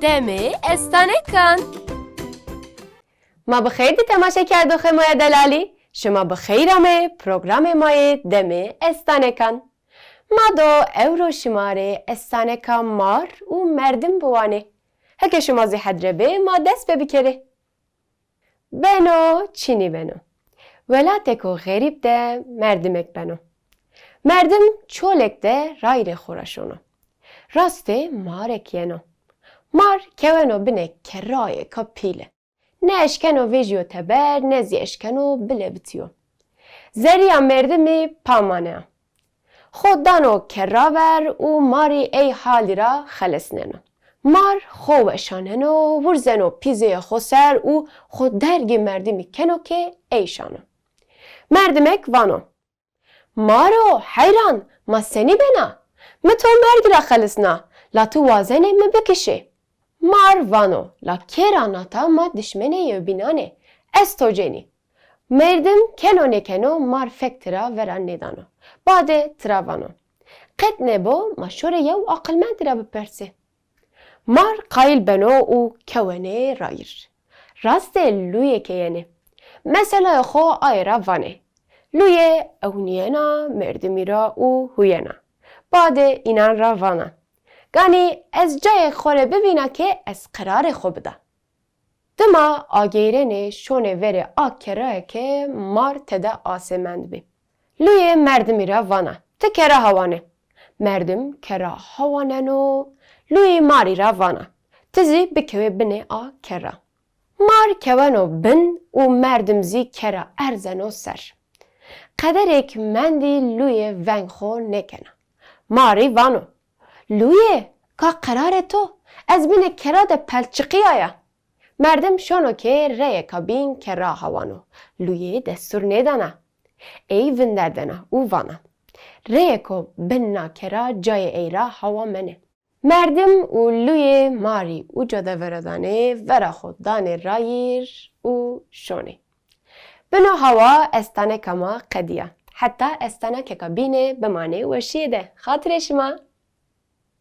دمه استانه کن ما بخیر دی تماشا کرد و مای دلالی شما بخیر همه پروگرام مای دمه استانه کن ما دو اورو شماره استانه کن مار و مردم بوانه هکه شما زی حدربه ما دست ببکره بنو چینی بنو ولاتکو غریب ده مردمک بنو مردم چولک ده رایر خورشونو راسته مارک ینو Mar keveno bine keraye kapile. Ne eşkeno vejio teber, ne zieşkeno bile bitiyor. Zeriya merdimi pamanea. Xodano keraver u mari ey halira xelesnena. Mar xoveşaneno vurzeno pizeye xoser u xodergi merdimi kenoke eyşanı. Merdimek vano. Maro hayran ma seni bena. Me to mergira xelesna. La tu vazene me bekişi. Marvano. La keranata ma dişmeneyi binane. Estogeni. Merdim kenone keno mar fektira veran nedano. Bade travano. Qet nebo ma şore yew akıl mendira bipersi. Mar kayil beno u kevene rayir. Raste luye keyeni. Mesela xo ayra vane. Luye evniyena merdimira u huyena. Bade inan ravana. گانی از جای خوره ببینا که از قرار خو بده دما آگیرن شونه وره آکره که مار تده آسمند بی. لوی مردمی را وانا ته کره هوانه؟ مردم کره هواننو لوی ماری را وانا. تزی بکوی بنه آ کره مار کوانو بن و مردم زی کره ارزنو سر. قدرک مندی لوی ونگ خو نکنه ماری وانو. لوی که قرار تو از بین کرا ده پلچقی آیا مردم شانو که ره کابین کرا هوانو لوی دستور ندانه ای وندردنه او وانا ره کو بنا کرا جای ای را هوا منه مردم و لوی ماری او جاده وردانه ورا خوددان رایر او شونه بنو هوا استانه کما قدیه حتی استانه که کابینه بمانه و شیده خاطر شما